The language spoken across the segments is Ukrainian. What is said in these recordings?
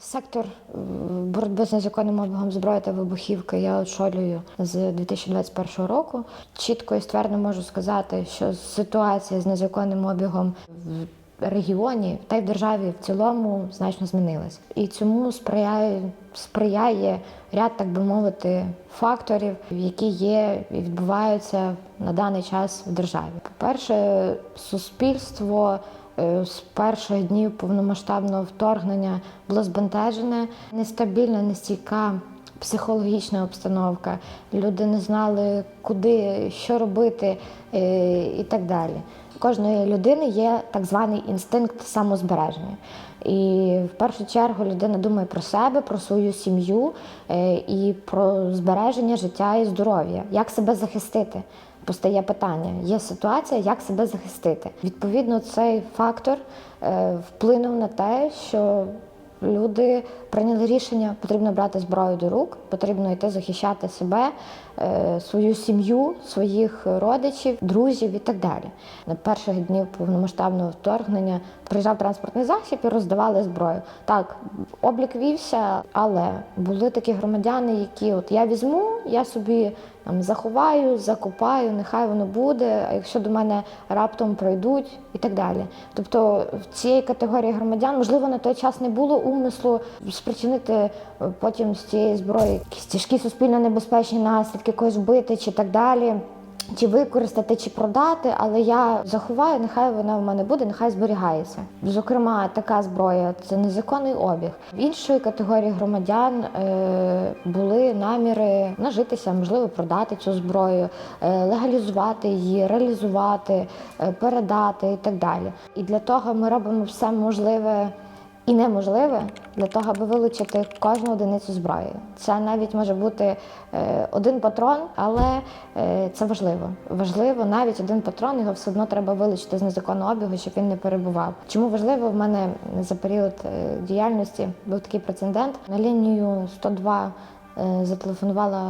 Сектор е, боротьби з незаконним обігом зброї та вибухівки я очолюю з 2021 року. Чітко і ствердно можу сказати, що ситуація з незаконним обігом в регіоні та й в державі в цілому значно змінилась. І цьому сприяє, сприяє ряд, так би мовити, факторів, які є і відбуваються на даний час в державі. По-перше, суспільство е, з перших днів повномасштабного вторгнення було збентежене, нестабільна, нестійка психологічна обстановка. Люди не знали, куди, що робити е, і так далі. У кожної людини є так званий інстинкт самозбереження. І в першу чергу людина думає про себе, про свою сім'ю е, і про збереження життя і здоров'я, як себе захистити. Постає питання, є ситуація, як себе захистити. Відповідно, цей фактор е, вплинув на те, що люди прийняли рішення, потрібно брати зброю до рук, потрібно йти захищати себе, е, свою сім'ю, своїх родичів, друзів і так далі. На перших днів повномасштабного вторгнення приїжджав транспортний засіб і роздавали зброю. Так, облік вівся, але були такі громадяни, які от я візьму, я собі там заховаю, закопаю, нехай воно буде. А якщо до мене раптом пройдуть і так далі. Тобто в цієї категорії громадян, можливо, на той час не було умислу спричинити е, потім з цієї зброї якісь тяжкі суспільно небезпечні наслідки, когось вбити чи так далі. Чи використати, чи продати, але я заховаю, нехай вона в мене буде, нехай зберігається. Зокрема, така зброя це незаконний обіг. В іншої категорії громадян е, були наміри нажитися, можливо, продати цю зброю, е, легалізувати її, реалізувати, е, передати і так далі. І для того ми робимо все можливе і неможливе для того, аби вилучити кожну одиницю зброї. Це навіть може бути е, один патрон, але е, це важливо. Важливо навіть один патрон, його все одно треба вилучити з незаконного обігу, щоб він не перебував. Чому важливо в мене за період е, діяльності був такий прецедент на лінію 102 е, зателефонувала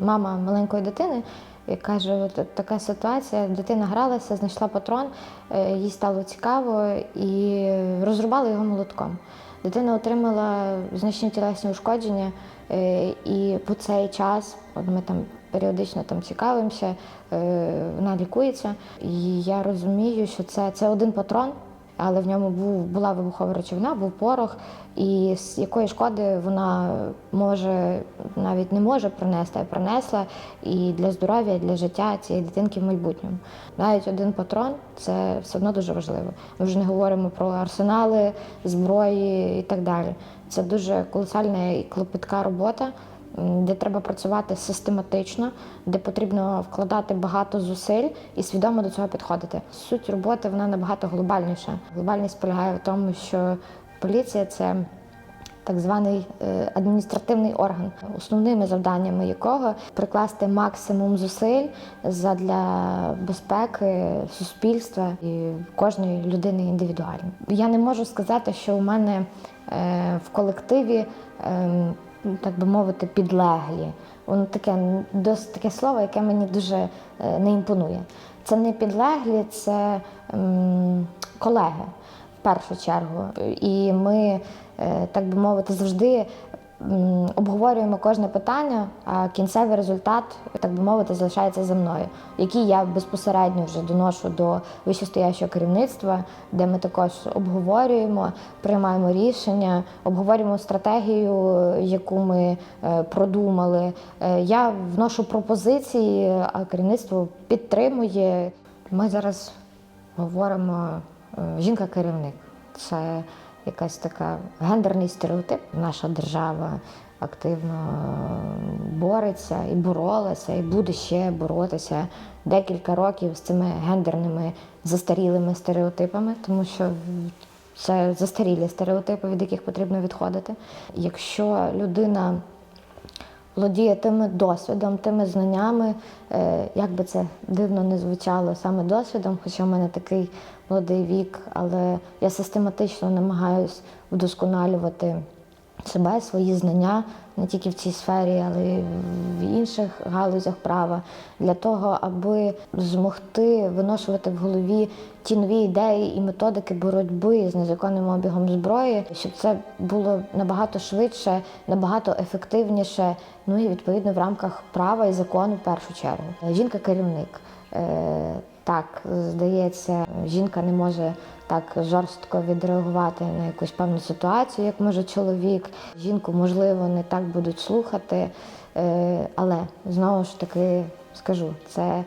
мама маленької дитини. І каже, от така ситуація, дитина гралася, знайшла патрон, е, їй стало цікаво і розрубали його молотком. Дитина отримала значні тілесні ушкодження, е, і по цей час, от ми там періодично там цікавимося, е, вона лікується. І я розумію, що це, це один патрон, але в ньому був, була вибухова речовина, був порох, і з якої шкоди вона може навіть не може принести, а принесла і для здоров'я, і для життя цієї дитинки в майбутньому. Навіть один патрон це все одно дуже важливо. Ми вже не говоримо про арсенали, зброї і так далі. Це дуже колосальна і клопітка робота. Де треба працювати систематично, де потрібно вкладати багато зусиль і свідомо до цього підходити. Суть роботи вона набагато глобальніша. Глобальність полягає в тому, що поліція це так званий е, адміністративний орган, основними завданнями якого прикласти максимум зусиль задля безпеки суспільства і кожної людини індивідуально. Я не можу сказати, що у мене е, в колективі. Ну, так би мовити, підлеглі. Воно таке досить таке слово, яке мені дуже е, не імпонує. Це не підлеглі, це м, колеги в першу чергу. І ми, е, так би мовити, завжди обговорюємо кожне питання, а кінцевий результат, так би мовити, залишається за мною, який я безпосередньо вже доношу до вищестоящого керівництва, де ми також обговорюємо, приймаємо рішення, обговорюємо стратегію, яку ми е, продумали. Е, Я вношу пропозиції, а керівництво підтримує. Ми зараз говоримо е, жінка-керівник. Це якась така гендерний стереотип. Наша держава активно е, бореться і боролася, і буде ще боротися декілька років з цими гендерними застарілими стереотипами, тому що це застарілі стереотипи, від яких потрібно відходити. Якщо людина володіє тими досвідом, тими знаннями, е, як би це дивно не звучало, саме досвідом, хоча в мене такий молодий вік, але я систематично намагаюсь вдосконалювати себе, свої знання не тільки в цій сфері, але й в інших галузях права, для того, аби змогти виношувати в голові ті нові ідеї і методики боротьби з незаконним обігом зброї, щоб це було набагато швидше, набагато ефективніше. Ну і відповідно в рамках права і закону в першу чергу. Жінка керівник. Е, Так, здається, жінка не може так жорстко відреагувати на якусь певну ситуацію, як може чоловік. Жінку, можливо, не так будуть слухати, е, але знову ж таки скажу, це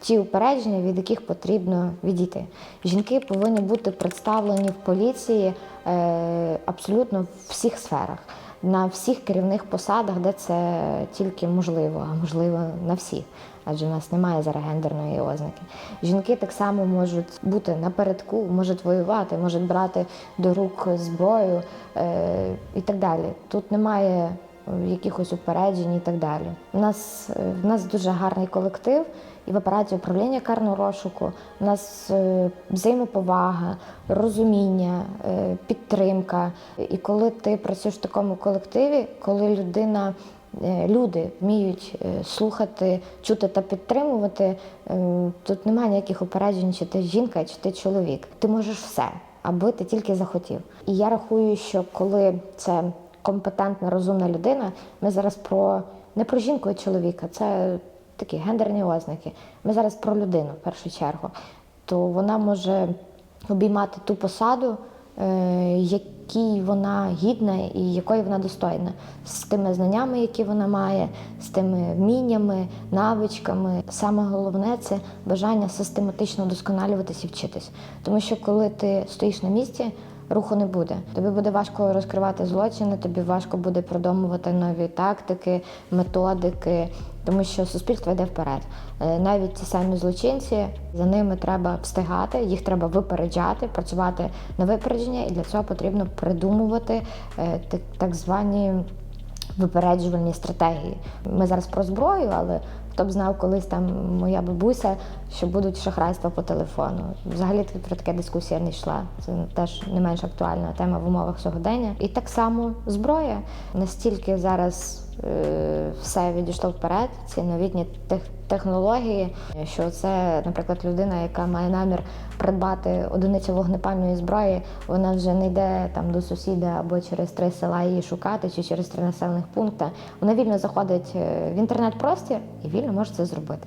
ті упередження, від яких потрібно відійти. Жінки повинні бути представлені в поліції е, абсолютно в всіх сферах. На всіх керівних посадах, де це тільки можливо, а можливо на всіх, адже в нас немає зараз гендерної ознаки. Жінки так само можуть бути напередку, можуть воювати, можуть брати до рук зброю е, і так далі. Тут немає якихось упереджень і так далі. У нас, е, в нас дуже гарний колектив і в апараті управління карного розшуку. У нас е, взаємоповага, розуміння, е, підтримка. І коли ти працюєш в такому колективі, коли людина. е, Люди вміють е, слухати, чути та підтримувати. е, Тут немає ніяких упереджень, чи ти жінка, чи ти чоловік. Ти можеш все, аби ти тільки захотів. І я рахую, що коли це компетентна, розумна людина, ми зараз про не про жінку і чоловіка, це такі гендерні ознаки. Ми зараз про людину в першу чергу. То вона може обіймати ту посаду, е, якій вона гідна і якої вона достойна, з тими знаннями, які вона має, з тими вміннями, навичками. Саме головне це бажання систематично вдосконалюватися і вчитись. Тому що коли ти стоїш на місці, руху не буде. Тобі буде важко розкривати злочини, тобі важко буде продумувати нові тактики, методики, тому що суспільство йде вперед. Е, Навіть ті самі злочинці, за ними треба встигати, їх треба випереджати, працювати на випередження, і для цього потрібно придумувати е, так звані випереджувальні стратегії. Ми зараз про зброю, але хто б знав колись там моя бабуся, що будуть шахрайства по телефону. Взагалі про таке дискусія не йшла. Це теж не менш актуальна тема в умовах сьогодення. І так само зброя настільки зараз е, все відійшло вперед. Ці новітні тех, технології, що це, наприклад, людина, яка має намір придбати одиницю вогнепальної зброї, вона вже не йде там до сусіда або через три села її шукати, чи через три населених пункти. Вона вільно заходить е, в інтернет-простір і вільно може це зробити.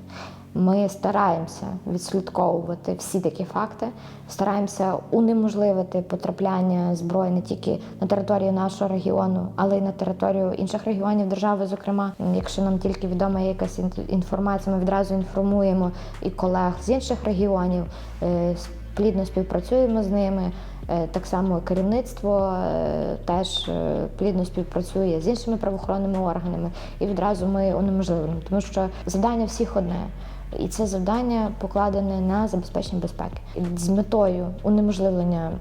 Ми стараємося відслідковувати всі такі факти, стараємося унеможливити потрапляння зброї не тільки на територію нашого регіону, але й на територію інших регіонів держави. Зокрема, якщо нам тільки відома якась ін- інформація, ми відразу інформуємо і колег з інших регіонів, е, плідно співпрацюємо з ними. Е, Так само керівництво е, теж плідно співпрацює з іншими правоохоронними органами, і відразу ми унеможливимо, тому що завдання всіх одне. І це завдання покладене на забезпечення безпеки з метою унеможливлення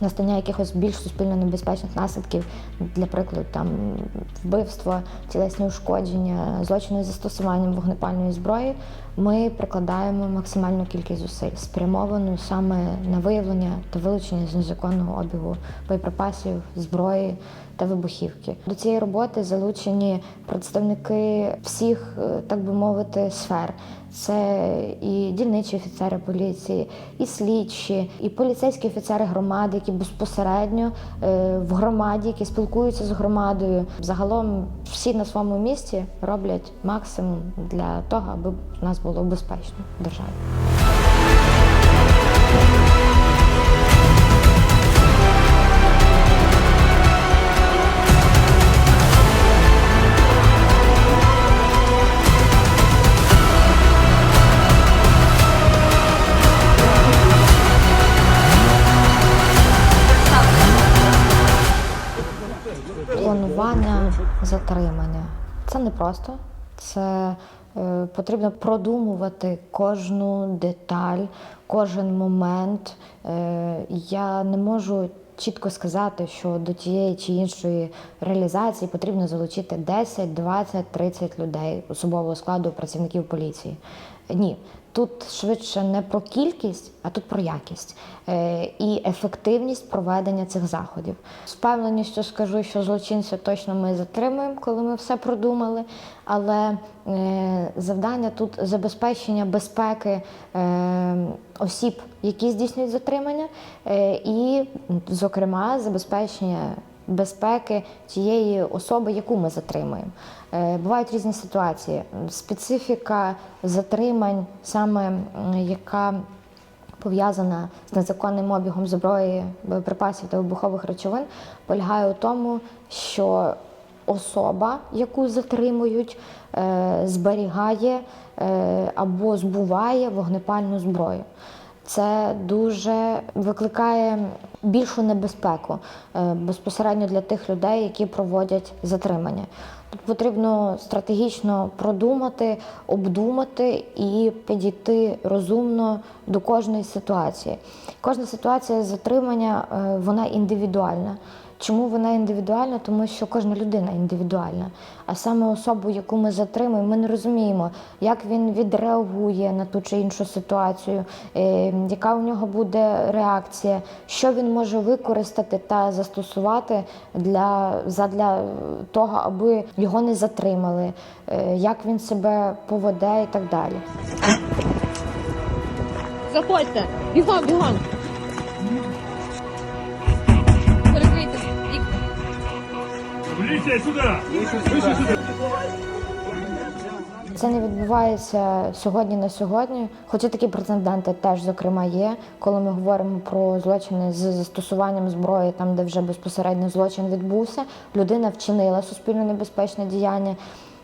настання якихось більш суспільно небезпечних наслідків, для прикладу, там вбивства, тілесні ушкодження, злочини застосуванням вогнепальної зброї. Ми прикладаємо максимальну кількість зусиль, спрямовану саме на виявлення та вилучення з незаконного обігу боєприпасів, зброї та вибухівки. До цієї роботи залучені представники всіх, е, так би мовити, сфер. Це і дільничі офіцери поліції, і слідчі, і поліцейські офіцери громади, які безпосередньо е, в громаді, які спілкуються з громадою. Загалом всі на своєму місці роблять максимум для того, аби в нас було безпечно в державі. Планування затримання це не просто. Це е, потрібно продумувати кожну деталь, кожен момент. Е, я не можу чітко сказати, що до тієї чи іншої реалізації потрібно залучити 10, 20, 30 людей особового складу працівників поліції. Ні, Тут швидше не про кількість, а тут про якість е, і ефективність проведення цих заходів. З впевненістю скажу, що злочинців точно ми затримуємо, коли ми все продумали. Але е, завдання тут забезпечення безпеки е, осіб, які здійснюють затримання, і, зокрема, забезпечення безпеки тієї особи, яку ми затримуємо. Е, Бувають різні ситуації. Специфіка затримань, саме яка пов'язана з незаконним обігом зброї, боєприпасів та вибухових речовин, полягає у тому, що особа, яку затримують, е, зберігає е, або збуває вогнепальну зброю. Це дуже викликає більшу небезпеку безпосередньо для тих людей, які проводять затримання. Потрібно стратегічно продумати, обдумати і підійти розумно до кожної ситуації. Кожна ситуація затримання е, вона індивідуальна. Чому вона індивідуальна? Тому що кожна людина індивідуальна. А саме особу, яку ми затримуємо, ми не розуміємо, як він відреагує на ту чи іншу ситуацію, е, яка у нього буде реакція, що він може використати та застосувати для, задля того, аби його не затримали, е, як він себе поведе і так далі. Заходьте! Бігом, бігом! Це не відбувається сьогодні на сьогодні, хоча такі прецеденти теж, зокрема, є, коли ми говоримо про злочини з застосуванням зброї, там де вже безпосередньо злочин відбувся, людина вчинила суспільно небезпечне діяння.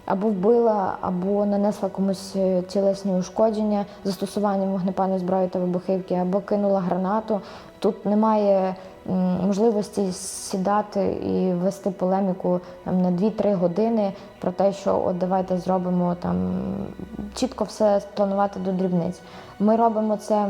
Або вбила, або нанесла комусь е, тілесні ушкодження застосуванням вогнепальної зброї та вибухівки, або кинула гранату. Тут немає можливості сідати і вести полеміку там, на 2-3 години про те, що от давайте зробимо там чітко все спланувати до дрібниць. Ми робимо це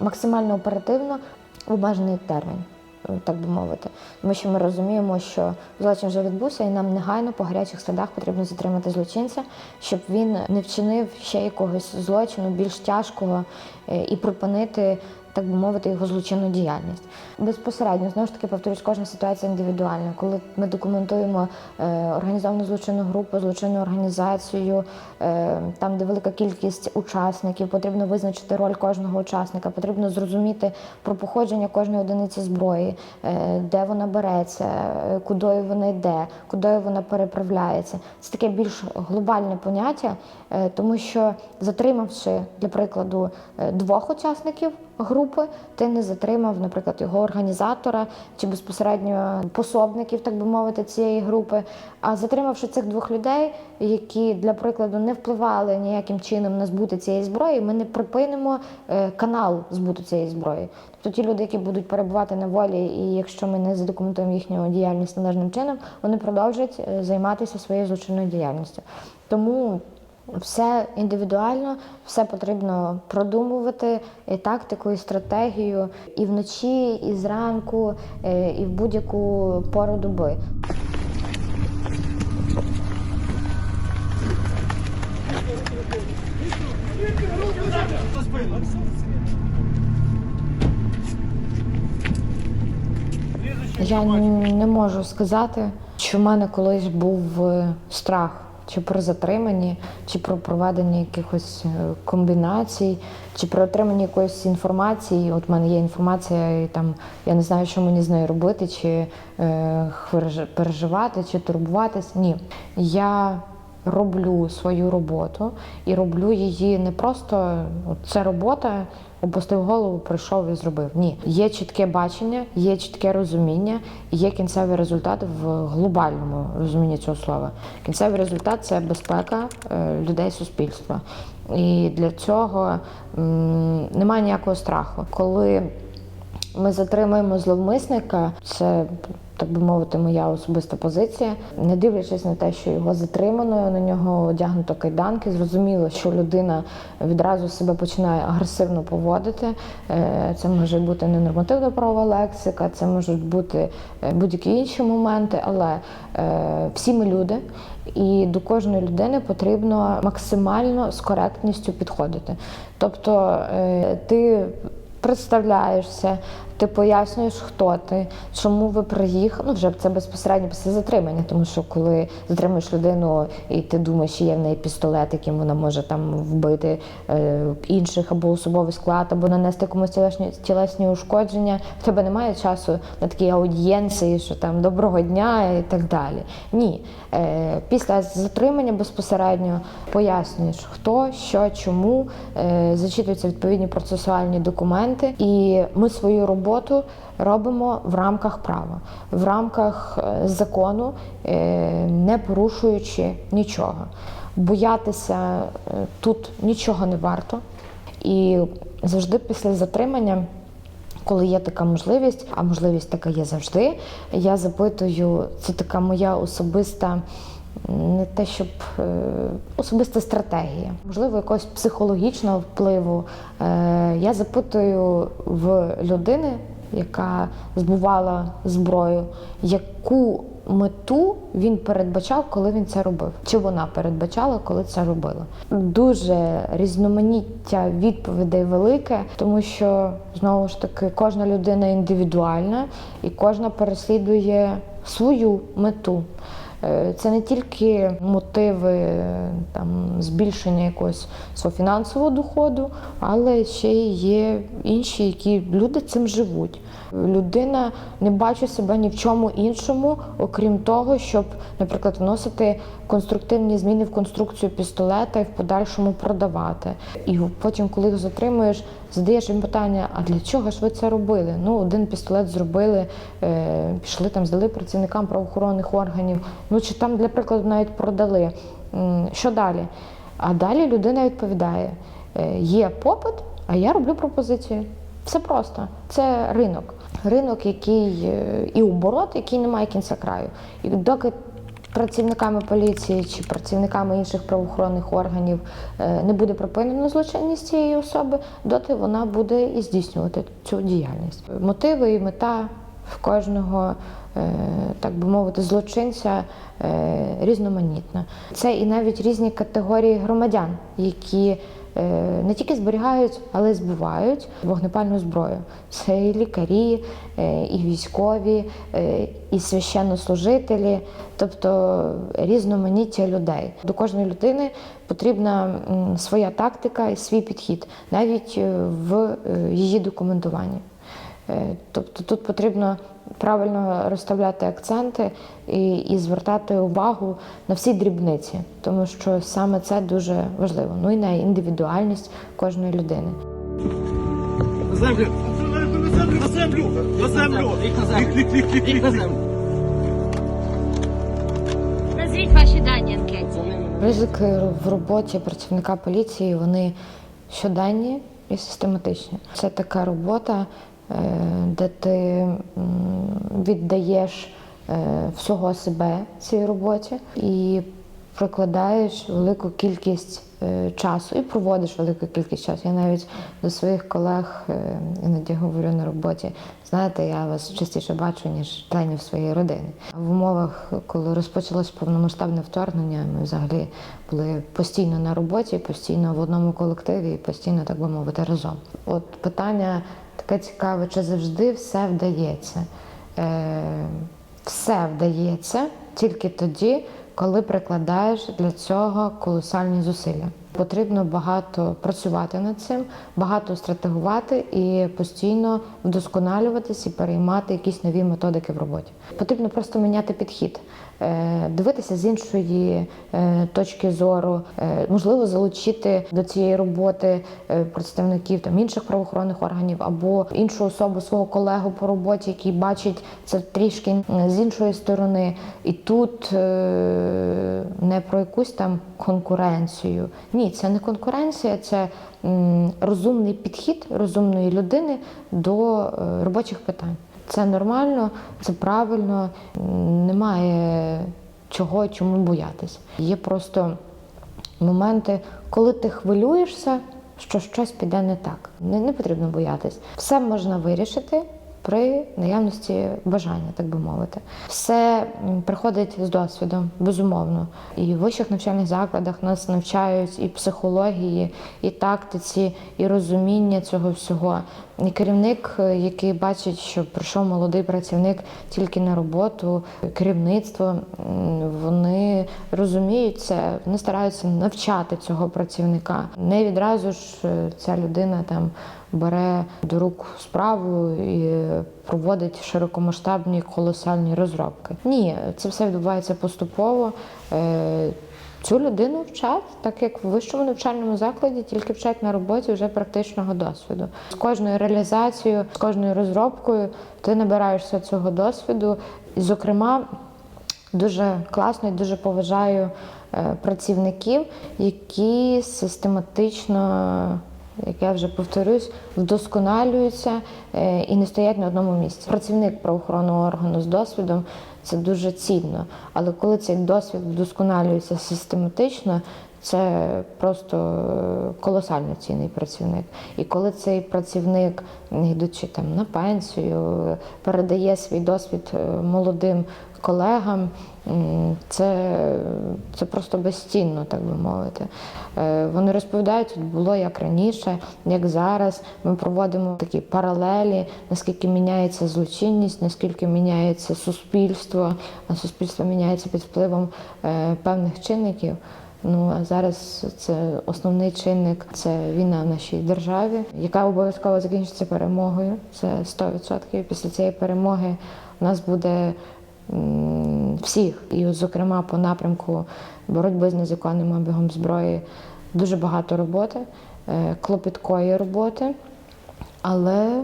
максимально оперативно в обмежений термін. е, Так би мовити, тому що ми розуміємо, що злочин вже відбувся, і нам негайно по гарячих слідах потрібно затримати злочинця, щоб він не вчинив ще якогось злочину більш тяжкого е, і припинити так би мовити, його злочинну діяльність. Безпосередньо, знову ж таки, повторюсь, кожна ситуація індивідуальна. Коли ми документуємо е, організовану злочинну групу, злочинну організацію, е, там, де велика кількість учасників, потрібно визначити роль кожного учасника, потрібно зрозуміти про походження кожної одиниці зброї, е, де вона береться, куди вона йде, куди вона переправляється. Це таке більш глобальне поняття, тому що затримавши, для прикладу, двох учасників групи, ти не затримав, наприклад, його організатора чи безпосередньо пособників, так би мовити, цієї групи. А затримавши цих двох людей, які для прикладу не впливали ніяким чином на збути цієї зброї, ми не припинимо е, канал збуту цієї зброї. Тобто ті люди, які будуть перебувати на волі, і якщо ми не задокументуємо їхню діяльність належним чином, вони продовжують е, займатися своєю злочинною діяльністю. Тому все індивідуально, все потрібно продумувати і тактику, і стратегію і вночі, і зранку, е, і в будь-яку пору доби. Я не можу сказати, що в мене колись був е, страх чи про затримання, чи про проведення якихось е, комбінацій, чи про отримання якоїсь інформації. От в мене є інформація, і там я не знаю, що мені з нею робити, чи е, переживати, чи турбуватись. Ні. Я роблю свою роботу і роблю її не просто це робота, опустив голову, прийшов і зробив. Ні, є чітке бачення, є чітке розуміння, є кінцевий результат в глобальному розумінні цього слова. Кінцевий результат це безпека е, людей, суспільства. І для цього немає ніякого страху. Коли ми затримуємо зловмисника, це так би мовити, моя особиста позиція. Не дивлячись на те, що його затримано, на нього одягнуто кайданки, зрозуміло, що людина відразу себе починає агресивно поводити. Е, Це може бути ненормативна правова лексика, це можуть бути е, будь-які інші моменти, але е, всі ми люди, і до кожної людини потрібно максимально з коректністю підходити. Тобто ти представляєшся, ти пояснюєш, хто ти, чому ви приїхали. Ну, вже це безпосередньо після затримання, тому що коли затримуєш людину і ти думаєш, що є в неї пістолет, яким вона може там вбити е, інших або особовий склад, або нанести комусь тілесні, тілесні ушкодження, в тебе немає часу на такі аудієнції, що там доброго дня і так далі. Ні. Е, після затримання безпосередньо пояснюєш, хто, що, чому, е, зачитуються відповідні процесуальні документи, і ми свою роботу робимо в рамках права, в рамках е, закону, е, не порушуючи нічого. Боятися е, тут нічого не варто. І завжди після затримання. Коли є така можливість, а можливість така є завжди, я запитую, це така моя особиста, не те, щоб е, особиста стратегія, можливо, якогось психологічного впливу. Е, я запитую в людини, яка збувала зброю, яку мету він передбачав, коли він це робив, чи вона передбачала, коли це робила. Дуже різноманіття відповідей велике, тому що знову ж таки кожна людина індивідуальна і кожна переслідує свою мету. Е, Це не тільки мотиви е, там, збільшення якогось свого фінансового доходу, але ще й є інші, які люди цим живуть. Людина не бачить себе ні в чому іншому, окрім того, щоб, наприклад, вносити конструктивні зміни в конструкцію пістолета і в подальшому продавати. І потім, коли їх затримуєш, задаєш їм питання: а для чого ж ви це робили? Ну, один пістолет зробили, е, пішли там, здали працівникам правоохоронних органів. Ну чи там, для прикладу, навіть продали. Що далі? А далі людина відповідає: е, є попит, а я роблю пропозицію. Все просто. Це ринок. Ринок, який е, і оборот, який не має кінця краю. І доки працівниками поліції чи працівниками інших правоохоронних органів е, не буде припинено злочинність цієї особи, доти вона буде і здійснювати цю діяльність. Мотиви і мета в кожного, е, так би мовити, злочинця е, різноманітна. Це і навіть різні категорії громадян, які не тільки зберігають, але й збувають вогнепальну зброю. Це і лікарі, е, і військові, е, і священнослужителі, тобто різноманіття людей. До кожної людини потрібна своя тактика і свій підхід, навіть е, в е, її документуванні. Е, Тобто тут потрібно правильно розставляти акценти і, і звертати увагу на всі дрібниці, тому що саме це дуже важливо. Ну і на індивідуальність кожної людини. На землю! На землю! На землю! На землю. Назвіть ваші дані анкеті. Ризики в роботі працівника поліції вони щоденні і систематичні. Це така робота, де ти віддаєш е, всього себе цій роботі і прикладаєш велику кількість е, часу і проводиш велику кількість часу. Я навіть до своїх колег е, іноді говорю на роботі. Знаєте, я вас частіше бачу, ніж членів своєї родини. В умовах, коли розпочалось повномасштабне вторгнення, ми взагалі були постійно на роботі, постійно в одному колективі і постійно, так би мовити, разом. От питання таке цікаве, чи завжди все вдається? Е, все вдається тільки тоді, коли прикладаєш для цього колосальні зусилля. Потрібно багато працювати над цим, багато стратегувати і постійно вдосконалюватись і переймати якісь нові методики в роботі. Потрібно просто міняти підхід, е, дивитися з іншої е, точки зору, е, можливо, залучити до цієї роботи представників там інших правоохоронних органів або іншу особу свого колегу по роботі, який бачить це трішки з іншої сторони. І тут не про якусь там конкуренцію. Ні, це не конкуренція, це розумний підхід розумної людини до е, робочих питань. Це нормально, це правильно, немає чого чому боятися. Є просто моменти, коли ти хвилюєшся, що щось піде не так. Не, не потрібно боятись. Все можна вирішити. При наявності бажання, так би мовити, все приходить з досвідом, безумовно. І в вищих навчальних закладах нас навчають і психології, і тактиці, і розуміння цього всього. І керівник, е, який бачить, що прийшов молодий працівник тільки на роботу, керівництво, вони розуміють це, вони стараються навчати цього працівника. Не відразу ж е, ця людина там бере до рук справу і проводить широкомасштабні колосальні розробки. Ні, це все відбувається поступово. Е, Цю людину вчать, так як в вищому навчальному закладі, тільки вчать на роботі вже практичного досвіду. З кожною реалізацією, з кожною розробкою ти набираєшся цього досвіду. І, зокрема, дуже класно і дуже поважаю е, працівників, які систематично. Як я вже повторюсь, вдосконалюються е, і не стоять на одному місці. Працівник правоохоронного органу з досвідом це дуже цінно. Але коли цей досвід вдосконалюється систематично, це просто е, колосально цінний працівник. І коли цей працівник, йдучи там на пенсію, е, передає свій досвід молодим колегам, це, це просто безцінно, так би мовити. Е, Вони розповідають, от було як раніше, як зараз. Ми проводимо такі паралелі, наскільки міняється злочинність, наскільки міняється суспільство, а суспільство міняється під впливом е, певних чинників. Ну а зараз це основний чинник це війна в нашій державі, яка обов'язково закінчиться перемогою. Це 100%. Після цієї перемоги у нас буде всіх, і, зокрема, по напрямку боротьби з незаконним обігом зброї дуже багато роботи, е, клопіткої роботи, але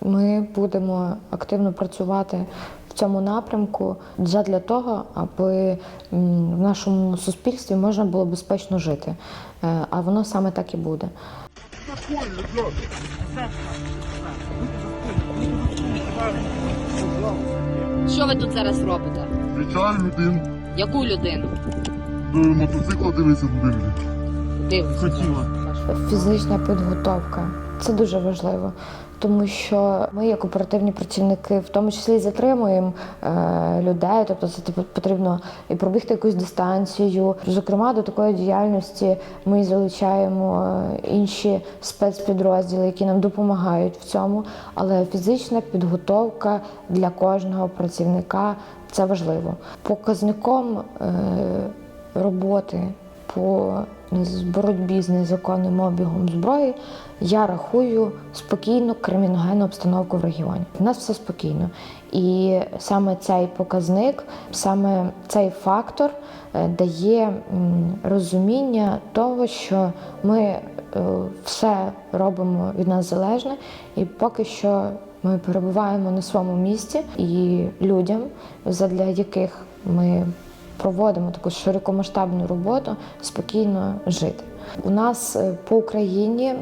ми будемо активно працювати в цьому напрямку для того, аби в нашому суспільстві можна було безпечно жити. Е, А воно саме так і буде. Що ви тут зараз робите? Вітаю людину. Яку людину? До мотоцикла дивиться будинок. Дивлюся. Хотіла. Фізична підготовка це дуже важливо, тому що ми, як оперативні працівники, в тому числі і затримуємо е, людей. Тобто, це типу, потрібно і пробігти якусь дистанцію. Зокрема, до такої діяльності ми залучаємо е, інші спецпідрозділи, які нам допомагають в цьому. Але фізична підготовка для кожного працівника це важливо. Показником е, роботи по з- боротьбі з незаконним обігом зброї я рахую спокійну криміногенну обстановку в регіоні. У нас все спокійно. І саме цей показник, саме цей фактор е, дає розуміння того, що ми е, все робимо від нас залежне, і поки що ми перебуваємо на своєму місці, і людям, задля яких ми проводимо таку широкомасштабну роботу, спокійно жити. У нас е, по Україні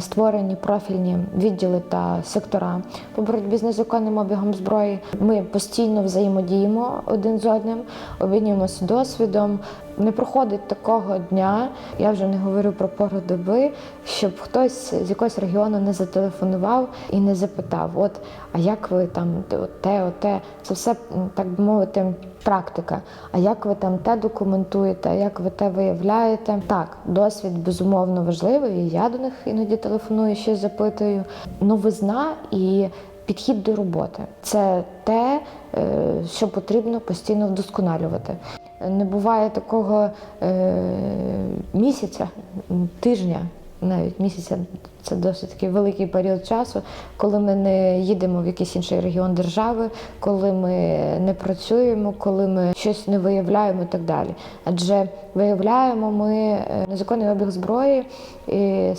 створені профільні відділи та сектора по боротьбі з незаконним обігом зброї. Ми постійно взаємодіємо один з одним, обмінюємося досвідом. Не проходить такого дня, я вже не говорю про пору доби, щоб хтось з якогось регіону не зателефонував і не запитав: от, а як ви там те, от те, це все, так би мовити, практика. А як ви там те документуєте, як ви те виявляєте? Так, досвід безумовно важливий. і Я до них іноді телефоную, щось запитую. Новизна і підхід до роботи це те, е, що потрібно постійно вдосконалювати. Не буває такого е, місяця, тижня, навіть місяця це досить такий великий період часу, коли ми не їдемо в якийсь інший регіон держави, коли ми не працюємо, коли ми щось не виявляємо і так далі. Адже виявляємо ми е, незаконний обіг зброї і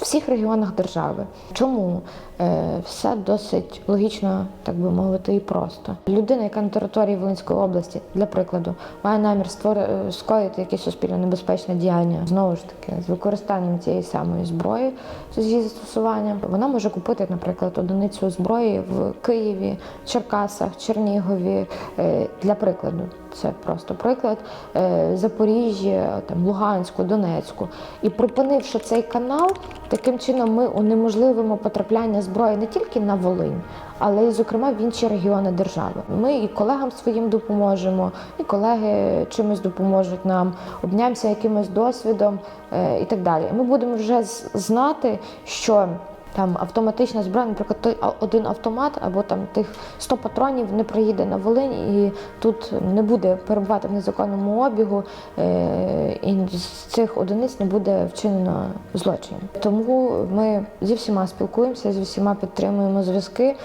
всіх регіонах держави. Чому? Е, Все досить логічно, так би мовити, і просто. Людина, яка на території Волинської області, для прикладу, має намір створи- е, скоїти якесь суспільно небезпечне діяння, знову ж таки, з використанням цієї самої зброї з її застосуванням, вона може купити, наприклад, одиницю зброї в Києві, Черкасах, Чернігові. Е, Для прикладу, це просто приклад е, Запоріжжі, там Луганську, Донецьку. І припинивши цей канал, таким чином ми унеможливимо потрапляння зброї не тільки на Волинь, але й, зокрема, в інші регіони держави. Ми і колегам своїм допоможемо, і колеги чимось допоможуть нам, обнямся якимось досвідом е, і так далі. Ми будемо вже знати, що. Там автоматична зброя, наприклад, той один автомат або там тих 100 патронів не приїде на Волинь і тут не буде перебувати в незаконному обігу, е, і з цих одиниць не буде вчинено злочин. Тому ми зі всіма спілкуємося, зі всіма підтримуємо зв'язки.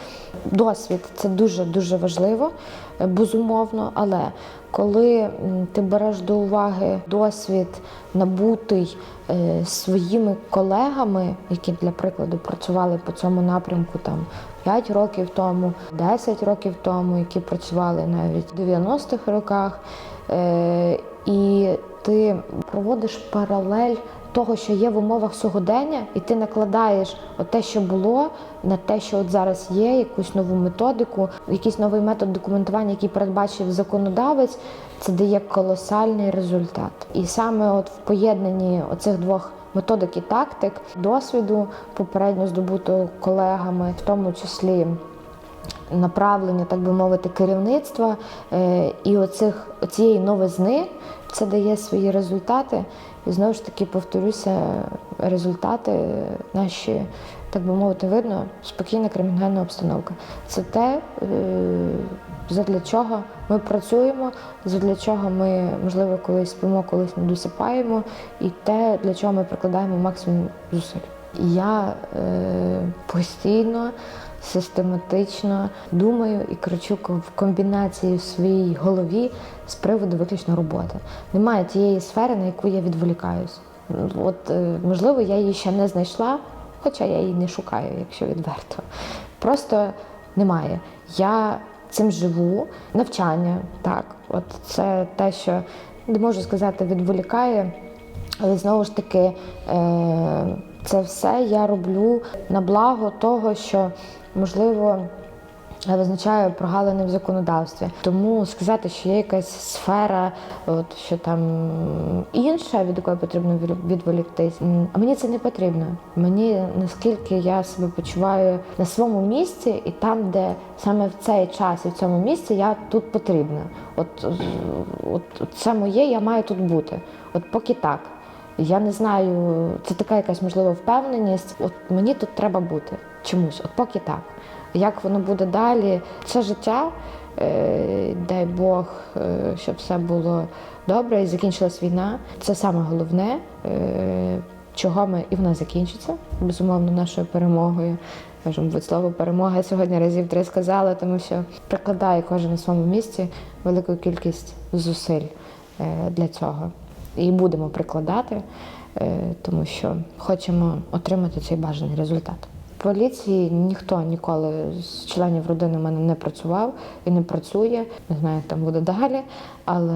Досвід це дуже дуже важливо, е, безумовно. Але коли ти береш до уваги досвід набутий своїми колегами, які для прикладу працювали по цьому напрямку там 5 років тому, 10 років тому, які працювали навіть в 90-х роках, е, і ти проводиш паралель того, що є в умовах сьогодення, і ти накладаєш те, що було, на те, що от зараз є, якусь нову методику, якийсь новий метод документування, який передбачив законодавець, це дає колосальний результат. І саме от в поєднанні оцих двох методик і тактик, досвіду попередньо здобутого колегами, в тому числі направлення, так би мовити, керівництва е, і оцих цієї новизни це дає свої результати. І знову ж таки повторюся, результати наші, так би мовити, видно, спокійна кримінальна обстановка. Це те, е, задля чого ми працюємо, задля чого ми, можливо, колись спимо, колись не досипаємо, і те, для чого ми прикладаємо максимум зусиль. Я е, постійно, систематично думаю і кричу в комбінації в своїй голові з приводу виключно роботи. Немає тієї сфери, на яку я відволікаюсь. От, е, можливо, я її ще не знайшла, хоча я її не шукаю, якщо відверто. Просто немає. Я цим живу, навчання, так, от це те, що не можу сказати, відволікає. Але знову ж таки, е, це все я роблю на благо того, що можливо. Визначаю прогалини в законодавстві. Тому сказати, що є якась сфера, от що там інша, від якої потрібно відволіктись. А мені це не потрібно. Мені наскільки я себе почуваю на своєму місці, і там, де саме в цей час і в цьому місці я тут потрібна. От, от, от це моє, я маю тут бути. От поки так. Я не знаю, це така якась можливо впевненість. От мені тут треба бути чомусь, от поки так. Як воно буде далі? Це життя. Е, дай Бог, е, щоб все було добре і закінчилась війна. Це саме головне, е, чого ми і вона закінчиться, безумовно, нашою перемогою. Кажемо, від слово перемога сьогодні разів три сказала, тому що прикладає кожен на своєму місці велику кількість зусиль для цього. І будемо прикладати, е, тому що хочемо отримати цей бажаний результат. Поліції ніхто ніколи з членів родини в мене не працював і не працює. Не знаю, як там буде далі, але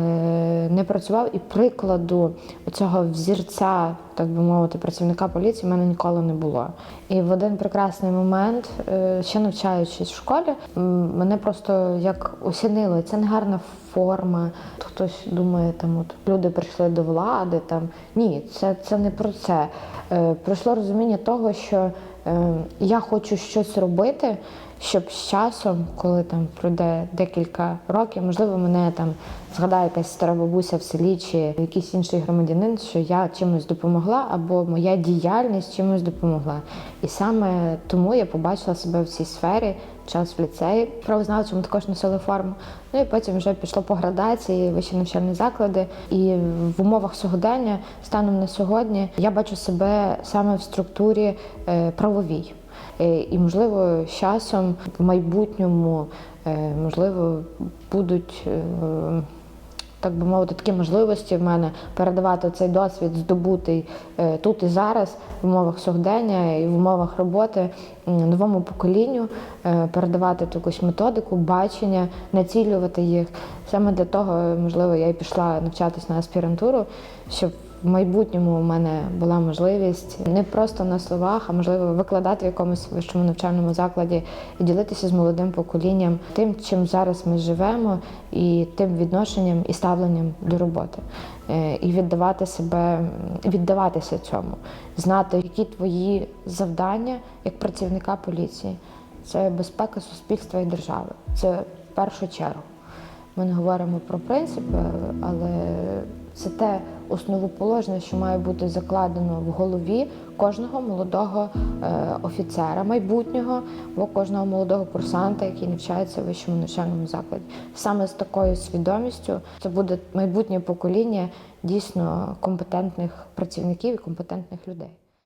не працював і прикладу цього взірця, так би мовити, працівника поліції в мене ніколи не було. І в один прекрасний момент, е, ще навчаючись в школі, мене просто як осінило. Це не гарна форма. Хтось думає, там от люди прийшли до влади. Там ні, це, це не про це. Е, прийшло розуміння того, що я хочу щось робити, щоб з часом, коли там пройде декілька років, можливо, мене там згадає якась стара бабуся в селі чи якийсь інший громадянин, що я чимось допомогла, або моя діяльність чимось допомогла. І саме тому я побачила себе в цій сфері. Час в ліцеї правознавчому також носили форму. Ну і потім вже пішло по градації, вищі навчальні заклади. І в умовах сьогодення, станом на сьогодні, я бачу себе саме в структурі е, правовій. Е, І, можливо, з часом в майбутньому, е, можливо, будуть, так би мовити, такі можливості в мене передавати цей досвід, здобутий е, тут і зараз в умовах сьогодення і в умовах роботи новому поколінню, е, передавати якусь методику, бачення, націлювати їх. Саме для того, можливо, я і пішла навчатись на аспірантуру, щоб в майбутньому у мене була можливість не просто на словах, а можливо викладати в якомусь вищому навчальному закладі і ділитися з молодим поколінням тим, чим зараз ми живемо, і тим відношенням і ставленням до роботи. Е, І віддавати себе, віддаватися цьому, знати, які твої завдання як працівника поліції. Це безпека суспільства і держави. Це в першу чергу. Ми не говоримо про принципи, але це те основоположне, що має бути закладено в голові кожного молодого е, офіцера майбутнього або кожного молодого курсанта, який навчається в вищому навчальному закладі. Саме з такою свідомістю це буде майбутнє покоління дійсно компетентних працівників і компетентних людей.